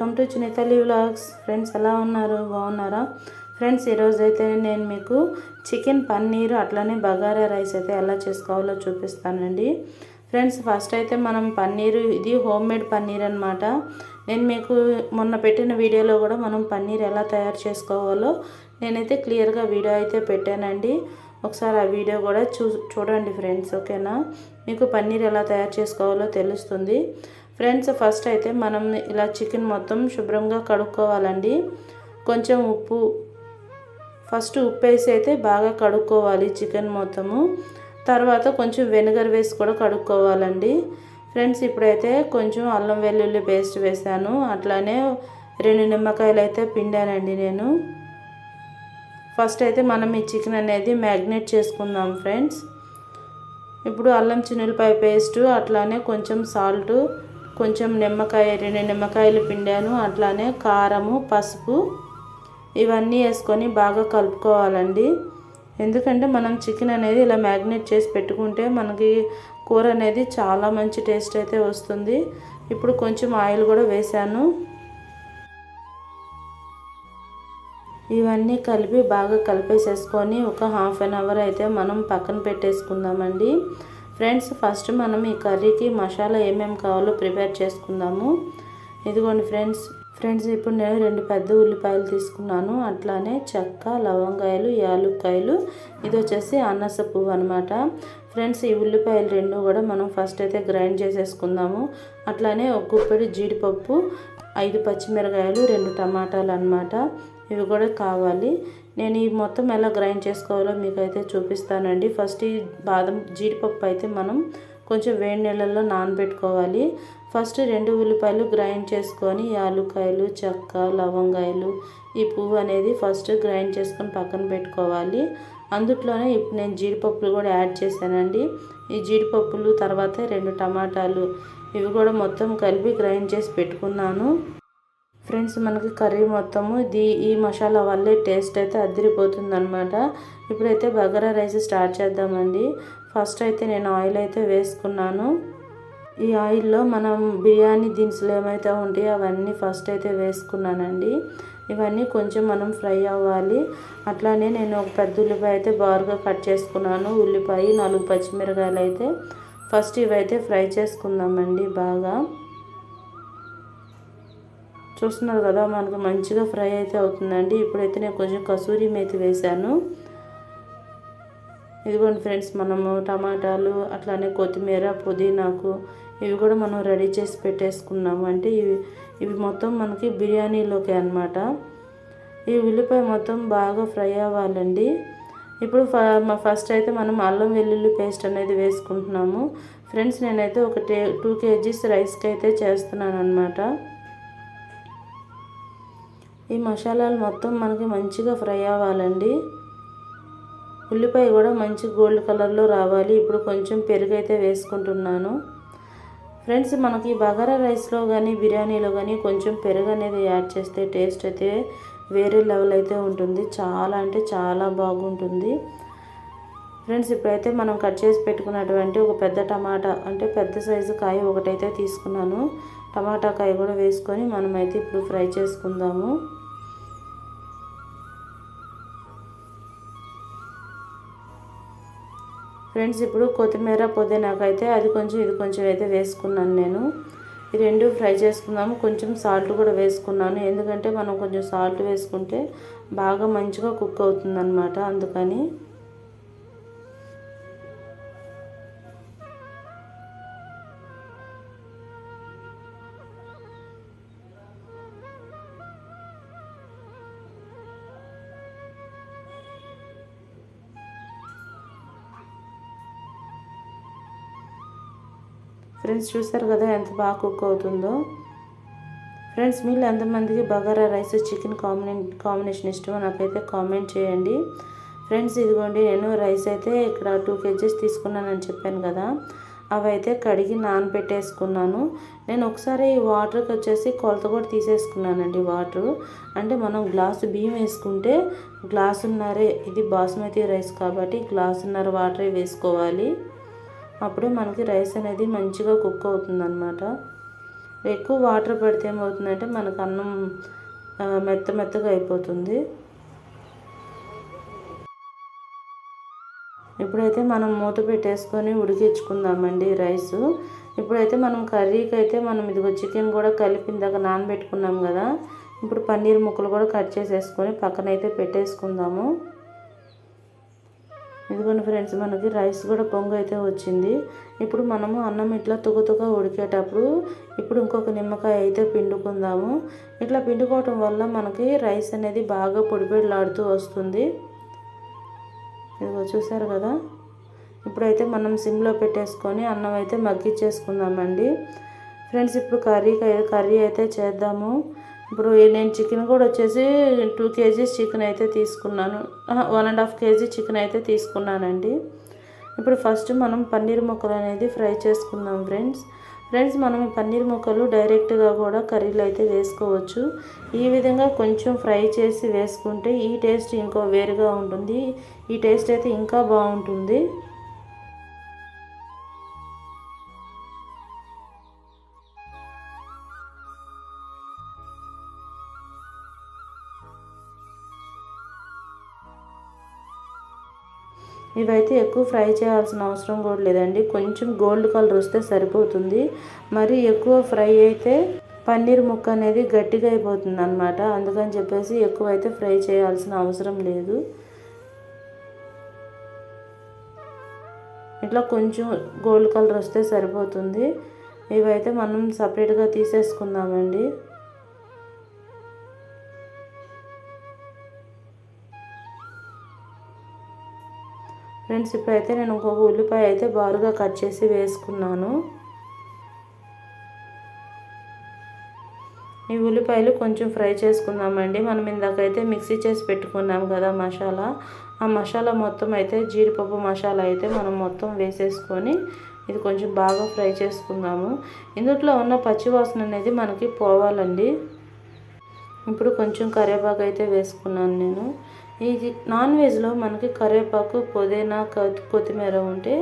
Welcome to Chinnathalli vlogs. Friends ఎలా ఉన్నారు? బాగున్నారా? ఫ్రెండ్స్ ఈరోజు అయితే నేను మీకు చికెన్ పన్నీర్ అట్లనే బగారా రైస్ అయితే ఎలా చేసుకోవాలో చూపిస్తానండి. ఫ్రెండ్స్ ఫస్ట్ అయితే మనం పన్నీరు ఇది హోమ్ మేడ్ పన్నీర్ అనమాట నేను మీకు మొన్న పెట్టిన వీడియోలో కూడా మనం పన్నీర్ ఎలా తయారు చేసుకోవాలో నేనైతే క్లియర్గా వీడియో అయితే పెట్టానండి. ఒకసారి ఆ వీడియో కూడా చూ చూడండి ఫ్రెండ్స్ ఓకేనా? మీకు పన్నీర్ ఎలా తయారు చేసుకోవాలో తెలుస్తుంది. ఫ్రెండ్స్ ఫస్ట్ అయితే మనం ఇలా చికెన్ మొత్తం శుభ్రంగా కడుక్కోవాలండి. కొంచెం ఉప్పు ఫస్ట్ ఉప్పు వేసి అయితే బాగా కడుక్కోవాలి చికెన్ మొత్తము. తర్వాత కొంచెం వెనిగర్ వేసి కూడా కడుక్కోవాలండి. ఫ్రెండ్స్ ఇప్పుడైతే కొంచెం అల్లం వెల్లుల్లి పేస్ట్ వేసాను. అట్లానే రెండు నిమ్మకాయలు అయితే పిండానండి నేను. ఫస్ట్ అయితే మనం ఈ చికెన్ అనేది మ్యాగ్నేట్ చేసుకుందాం ఫ్రెండ్స్. ఇప్పుడు అల్లం చిన్నులపాయ పేస్ట్ అట్లానే కొంచెం సాల్టు కొంచెం నిమ్మకాయ రెండు నిమ్మకాయలు పిండాను. అట్లానే కారము పసుపు ఇవన్నీ వేసుకొని బాగా కలుపుకోవాలండి. ఎందుకంటే మనం చికెన్ అనేది ఇలా మ్యాగ్నేట్ చేసి పెట్టుకుంటే మనకి కూర అనేది చాలా మంచి టేస్ట్ అయితే వస్తుంది. ఇప్పుడు కొంచెం ఆయిల్ కూడా వేసాను. ఇవన్నీ కలిపి బాగా కలిపేసేసుకొని ఒక హాఫ్ అన్ అవర్ అయితే మనం పక్కన పెట్టేసుకుందామండి. ఫ్రెండ్స్ ఫస్ట్ మనం ఈ కర్రీకి మసాలా ఏమేమి కావాలో ప్రిపేర్ చేసుకుందాము. ఇదిగోండి ఫ్రెండ్స్. ఫ్రెండ్స్ ఇప్పుడు నేను రెండు పెద్ద ఉల్లిపాయలు తీసుకున్నాను. అట్లానే చెక్క లవంగాయలు యాలుక్కాయలు. ఇది వచ్చేసి అన్నస పువ్వు అనమాట ఫ్రెండ్స్ ఈ ఉల్లిపాయలు రెండు కూడా మనం ఫస్ట్ అయితే గ్రైండ్ చేసేసుకుందాము. అట్లానే ఒక గుప్పెడు జీడిపప్పు ఐదు పచ్చిమిరకాయలు రెండు టమాటాలు అనమాట ఇవి కూడా కావాలి. నేను ఈ మొత్తం ఎలా గ్రైండ్ చేసుకోవాలో మీకు అయితే చూపిస్తానండి. ఫస్ట్ ఈ బాదం జీడిపప్పు అయితే మనం కొంచెం వేడి నీళ్ళల్లో నానబెట్టుకోవాలి. ఫస్ట్ రెండు ఉల్లిపాయలు గ్రైండ్ చేసుకొని యాలుకాయలు చెక్క లవంగాయలు ఈ పువ్వు అనేది ఫస్ట్ గ్రైండ్ చేసుకొని పక్కన పెట్టుకోవాలి. అందుట్లోనే ఇప్పుడు నేను జీడిపప్పులు కూడా యాడ్ చేశానండి. ఈ జీడిపప్పులు తర్వాత రెండు టమాటాలు ఇవి కూడా మొత్తం కలిపి గ్రైండ్ చేసి పెట్టుకున్నాను. ఫ్రెండ్స్ మనకి కర్రీ మొత్తము ఇది ఈ మసాలా వల్లే టేస్ట్ అయితే అదిరిపోతుంది అనమాట ఇప్పుడైతే బగారా రైస్ స్టార్ట్ చేద్దామండి. ఫస్ట్ అయితే నేను ఆయిల్ అయితే వేసుకున్నాను. ఈ ఆయిల్లో మనం బిర్యానీ దినుసులు ఏమైతే ఉంటాయో అవన్నీ ఫస్ట్ అయితే వేసుకున్నానండి. ఇవన్నీ కొంచెం మనం ఫ్రై అవ్వాలి. అట్లానే నేను ఒక పెద్ద ఉల్లిపాయ అయితే బారుగా కట్ చేసుకున్నాను. ఉల్లిపాయ నాలుగు పచ్చిమిరకాయలు అయితే ఫస్ట్ ఇవైతే ఫ్రై చేసుకుందామండి బాగా. చూస్తున్నారు కదా మనకు మంచిగా ఫ్రై అయితే అవుతుందండి. ఇప్పుడైతే నేను కొంచెం కసూరి మేతి వేశాను. ఇదిగోండి ఫ్రెండ్స్ మనము టమాటాలు అట్లానే కొత్తిమీర పుదీనాకు ఇవి కూడా మనం రెడీ చేసి పెట్టేసుకున్నాము. అంటే ఇవి ఇవి మొత్తం మనకి బిర్యానీలోకి అనమాట ఈ ఉల్లిపాయ మొత్తం బాగా ఫ్రై అవ్వాలండి. ఇప్పుడు ఫస్ట్ అయితే మనం అల్లం వెల్లుల్లి పేస్ట్ అనేది వేసుకుంటున్నాము. ఫ్రెండ్స్ నేనైతే ఒక టే టూ కేజీస్ రైస్కి అయితే చేస్తున్నాను అనమాట ఈ మసాలాలు మొత్తం మనకి మంచిగా ఫ్రై అవ్వాలండి. ఉల్లిపాయ కూడా మంచి గోల్డ్ కలర్లో రావాలి. ఇప్పుడు కొంచెం పెరుగు అయితే వేసుకుంటున్నాను. ఫ్రెండ్స్ మనకి బగారా రైస్లో కానీ బిర్యానీలో కానీ కొంచెం పెరుగు అనేది యాడ్ చేస్తే టేస్ట్ అయితే వేరే లెవెల్ అయితే ఉంటుంది. చాలా అంటే చాలా బాగుంటుంది. ఫ్రెండ్స్ ఇప్పుడైతే మనం కట్ చేసి పెట్టుకున్నటువంటి ఒక పెద్ద టమాటా అంటే పెద్ద సైజు కాయ ఒకటైతే తీసుకున్నాను. టమాటా కాయ కూడా వేసుకొని మనమైతే ఇప్పుడు ఫ్రై చేసుకుందాము. ఫ్రెండ్స్ ఇప్పుడు కొత్తిమీర పుదీనాకైతే అది కొంచెం ఇది కొంచెం అయితే వేసుకున్నాను నేను. ఈ రెండు ఫ్రై చేసుకుందాము. కొంచెం సాల్ట్ కూడా వేసుకున్నాను. ఎందుకంటే మనం కొంచెం సాల్ట్ వేసుకుంటే బాగా మంచిగా కుక్ అవుతుందన్నమాట అందుకని. ఫ్రెండ్స్ చూస్తారు కదా ఎంత బాగా కుక్ అవుతుందో. ఫ్రెండ్స్ మీరు ఎంతమందికి బగారా రైస్ చికెన్ కాంబినే కాంబినేషన్ ఇష్టమో నాకైతే కామెంట్ చేయండి. ఫ్రెండ్స్ ఇదిగోండి నేను రైస్ అయితే ఇక్కడ టూ కేజీస్ తీసుకున్నానని చెప్పాను కదా. అవి అయితే కడిగి నానబెట్టేసుకున్నాను నేను ఒకసారి వాటర్కి వచ్చేసి కొలత కూడా తీసేసుకున్నానండి వాటర్. అంటే మనం గ్లాసు బియ్యం వేసుకుంటే గ్లాసున్నరే ఇది బాస్మతి రైస్ కాబట్టి గ్లాసున్నర వాటరే వేసుకోవాలి. అప్పుడే మనకి రైస్ అనేది మంచిగా కుక్ అవుతుందన్నమాట. ఎక్కువ వాటర్ పెడితే ఏమవుతుందంటే మనకు అన్నం మెత్త మెత్తగా అయిపోతుంది. ఇప్పుడైతే మనం మూత పెట్టేసుకొని ఉడికించుకుందామండి రైస్. ఇప్పుడైతే మనం కర్రీకి అయితే మనం ఇదిగో చికెన్ కూడా కలిపి ఇందాక నానబెట్టుకున్నాం కదా. ఇప్పుడు పన్నీర్ ముక్కలు కూడా కట్ చేసేసుకొని పక్కనైతే పెట్టేసుకుందాము. ఇదిగోండి ఫ్రెండ్స్ మనకి రైస్ కూడా పొంగు అయితే వచ్చింది. ఇప్పుడు మనము అన్నం ఇట్లా తుగతుగా ఉడికేటప్పుడు ఇప్పుడు ఇంకొక నిమ్మకాయ అయితే పిండుకుందాము. ఇట్లా పిండుకోవటం వల్ల మనకి రైస్ అనేది బాగా పొడిపొడిలాడుతూ వస్తుంది. ఇదిగో చూసారు కదా? ఇప్పుడైతే మనం సిమ్లో పెట్టేసుకొని అన్నం అయితే మగ్గిచ్చేసుకుందామండి ఫ్రెండ్స్ ఇప్పుడు కర్రీకి కర్రీ అయితే చేద్దాము. ఇప్పుడు నేను చికెన్ కూడా వచ్చేసి టూ కేజీస్ చికెన్ అయితే తీసుకున్నాను. One and half KG chicken అయితే తీసుకున్నానండి. ఇప్పుడు ఫస్ట్ మనం పన్నీర్ ముక్కలు అనేది ఫ్రై చేసుకుందాం ఫ్రెండ్స్. ఫ్రెండ్స్ మనం పన్నీర్ ముక్కలు డైరెక్ట్గా కూడా కర్రీలో అయితే వేసుకోవచ్చు. ఈ విధంగా కొంచెం ఫ్రై చేసి వేసుకుంటే ఈ టేస్ట్ ఇంకో వేరుగా ఉంటుంది. ఈ టేస్ట్ అయితే ఇంకా బాగుంటుంది. ఇవైతే ఎక్కువ ఫ్రై చేయాల్సిన అవసరం కూడా లేదండి. కొంచెం గోల్డ్ కలర్ వస్తే సరిపోతుంది. మరి ఎక్కువ ఫ్రై అయితే పన్నీర్ ముక్క అనేది గట్టిగా అయిపోతుంది అనమాట అందుకని చెప్పేసి ఎక్కువ అయితే ఫ్రై చేయాల్సిన అవసరం లేదు. ఇట్లా కొంచెం గోల్డ్ కలర్ వస్తే సరిపోతుంది. ఇవైతే మనం సపరేట్గా తీసేసుకుందామండి. ఫ్రెండ్స్ ఇప్పుడైతే నేను ఇంకొక ఉల్లిపాయ అయితే బారుగా కట్ చేసి వేసుకున్నాను. ఈ ఉల్లిపాయలు కొంచెం ఫ్రై చేసుకుందామండి. మనం ఇందాకైతే మిక్సీ చేసి పెట్టుకున్నాం కదా మసాలా. ఆ మసాలా మొత్తం అయితే జీడిపప్పు మసాలా అయితే మనం మొత్తం వేసేసుకొని ఇది కొంచెం బాగా ఫ్రై చేసుకుందాము. ఇందులో ఉన్న పచ్చివాసన అనేది మనకి పోవాలండి. ఇప్పుడు కొంచెం కరివేపాకు అయితే వేసుకున్నాను నేను. ఇది నాన్ వెజ్లో మనకి కరివేపాకు పుదీనా కొత్తిమీర ఉంటే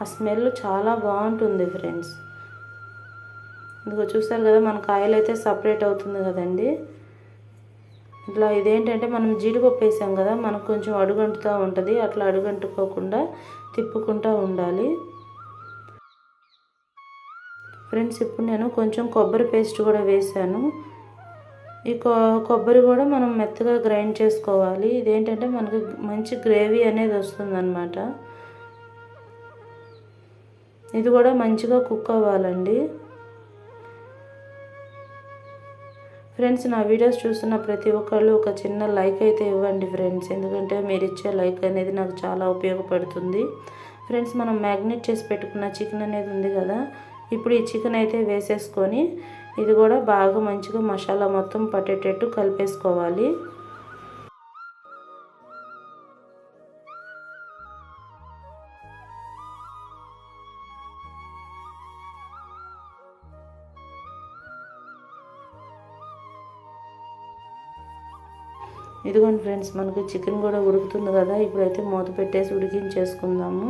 ఆ స్మెల్ చాలా బాగుంటుంది ఫ్రెండ్స్. ఇదిగో చూస్తారు కదా మనకు ఆయిల్ అయితే సపరేట్ అవుతుంది కదండి. ఇట్లా ఇదేంటంటే మనం జీడిపప్పు వేసాం కదా మనకు కొంచెం అడుగంటుతూ ఉంటుంది. అట్లా అడుగంటుకోకుండా తిప్పుకుంటూ ఉండాలి. ఫ్రెండ్స్ ఇప్పుడు నేను కొంచెం కొబ్బరి పేస్ట్ కూడా వేసాను. ఈ కొబ్బరి కూడా మనం మెత్తగా గ్రైండ్ చేసుకోవాలి. ఇదేంటంటే మనకి మంచి గ్రేవీ అనేది వస్తుందన్నమాట. ఇది కూడా మంచిగా కుక్ అవ్వాలండి. ఫ్రెండ్స్ నా వీడియోస్ చూస్తున్న ప్రతి ఒక్కళ్ళు ఒక చిన్న లైక్ అయితే ఇవ్వండి ఫ్రెండ్స్. ఎందుకంటే మీరు ఇచ్చే లైక్ అనేది నాకు చాలా ఉపయోగపడుతుంది. ఫ్రెండ్స్ మనం మ్యాగ్నేట్ చేసి పెట్టుకున్న చికెన్ అనేది ఉంది కదా ఇప్పుడు ఈ చికెన్ అయితే వేసేసుకొని ఇది కూడా బాగా మంచిగా మసాలా మొత్తం పట్టేటట్టు కలిపేసుకోవాలి. ఇదిగోండి ఫ్రెండ్స్ మనకి చికెన్ కూడా ఉడుకుతుంది కదా ఇప్పుడైతే మూత పెట్టేసి ఉడికించేసుకుందాము.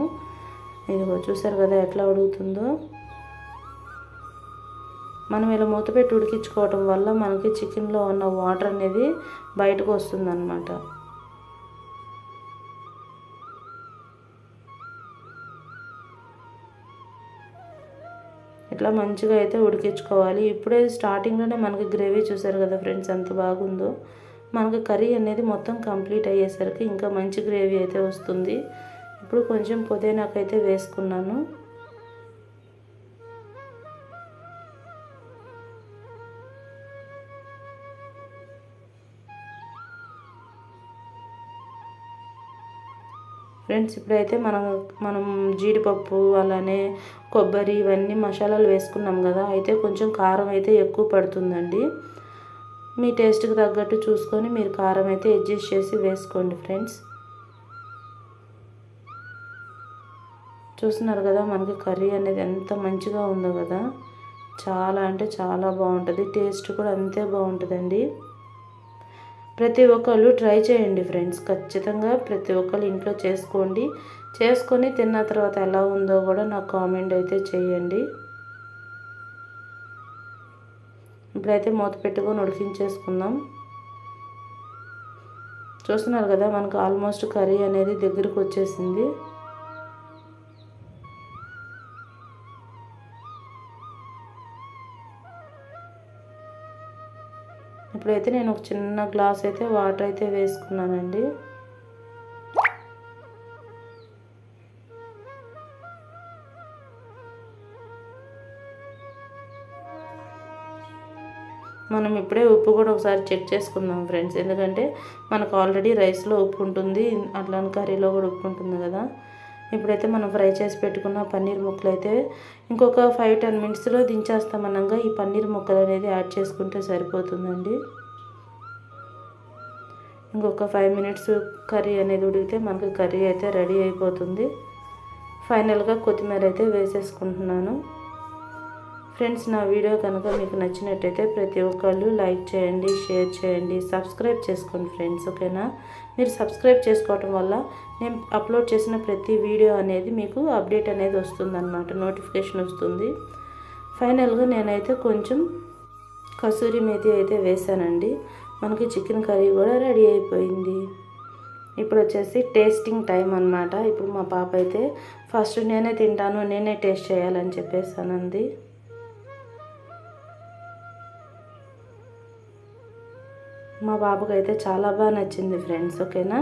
ఇదిగో చూసారు కదా ఎట్లా ఉడుకుతుందో? మనం ఇలా మూత పెట్టి ఉడికించుకోవటం వల్ల మనకి చికెన్లో ఉన్న వాటర్ అనేది బయటకు వస్తుందన్నమాట. ఇట్లా మంచిగా అయితే ఉడికించుకోవాలి. ఇప్పుడే స్టార్టింగ్లోనే మనకి గ్రేవీ చూసారు కదా ఫ్రెండ్స్ ఎంత బాగుందో. మనకి కర్రీ అనేది మొత్తం కంప్లీట్ అయ్యేసరికి ఇంకా మంచి గ్రేవీ అయితే వస్తుంది. ఇప్పుడు కొంచెం పుదీనాకైతే వేసుకున్నాను. ఫ్రెండ్స్ ఇప్పుడైతే మనం మనం జీడిపప్పు అలానే కొబ్బరి ఇవన్నీ మసాలాలు వేసుకున్నాం కదా అయితే కొంచెం కారం అయితే ఎక్కువ పడుతుందండి. మీ టేస్ట్కి తగ్గట్టు చూసుకొని మీరు కారం అయితే అడ్జస్ట్ చేసి వేసుకోండి ఫ్రెండ్స్. చూస్తున్నారు కదా మనకి కర్రీ అనేది ఎంత మంచిగా ఉందో కదా చాలా అంటే చాలా బాగుంటుంది టేస్ట్ కూడా అంతే బాగుంటుందండి. ప్రతి ఒక్కళ్ళు ట్రై చేయండి ఫ్రెండ్స్. ఖచ్చితంగా ప్రతి ఒక్కళ్ళు ఇంట్లో చేసుకోండి. చేసుకొని తిన్న తర్వాత ఎలా ఉందో కూడా నాకు కామెంట్ అయితే చేయండి. ఇప్పుడైతే మూత పెట్టుకొని ఉడికించేసుకుందాం. చూస్తున్నారు కదా మనకు ఆల్మోస్ట్ కర్రీ అనేది దగ్గరకు వచ్చేసింది. అయితే నేను ఒక చిన్న గ్లాస్ అయితే వాటర్ అయితే వేసుకున్నానండి. మనం ఇప్పుడే ఉప్పు కూడా ఒకసారి చెక్ చేసుకుందాం ఫ్రెండ్స్. ఎందుకంటే మనకు ఆల్రెడీ రైస్లో ఉప్పు ఉంటుంది అట్లానే కర్రీలో కూడా ఉప్పు ఉంటుంది కదా. ఇప్పుడైతే మనం ఫ్రై చేసి పెట్టుకున్న పన్నీర్ ముక్కలు అయితే ఇంకొక ఫైవ్ టెన్ మినిట్స్లో దించేస్తామనగా ఈ పన్నీర్ ముక్కలు అనేది యాడ్ చేసుకుంటే సరిపోతుందండి. ఇంకొక ఫైవ్ మినిట్స్ కర్రీ అనేది ఉడికితే మనకు కర్రీ అయితే రెడీ అయిపోతుంది. ఫైనల్గా కొత్తిమీర అయితే వేసేసుకుంటున్నాను. ఫ్రెండ్స్ నా వీడియో కనుక మీకు నచ్చినట్టయితే ప్రతి ఒక్కళ్ళు లైక్ చేయండి షేర్ చేయండి సబ్స్క్రైబ్ చేసుకోండి ఫ్రెండ్స్ ఓకేనా మీరు సబ్స్క్రైబ్ చేసుకోవటం వల్ల నేను అప్లోడ్ చేసిన ప్రతి వీడియో అనేది మీకు అప్డేట్ అనేది వస్తుందన్నమాట నోటిఫికేషన్ వస్తుంది. ఫైనల్గా నేనైతే కొంచెం కసూరి మేతి అయితే వేసానండి. మనకి చికెన్ కర్రీ కూడా రెడీ అయిపోయింది. ఇప్పుడు వచ్చేసి టేస్టింగ్ టైం అనమాట ఇప్పుడు మా పాప అయితే ఫస్ట్ నేనే తింటాను నేనే టేస్ట్ చేయాలని చెప్పేసానంది. మా బాబుకి అయితే చాలా బాగా నచ్చింది ఫ్రెండ్స్ ఓకేనా?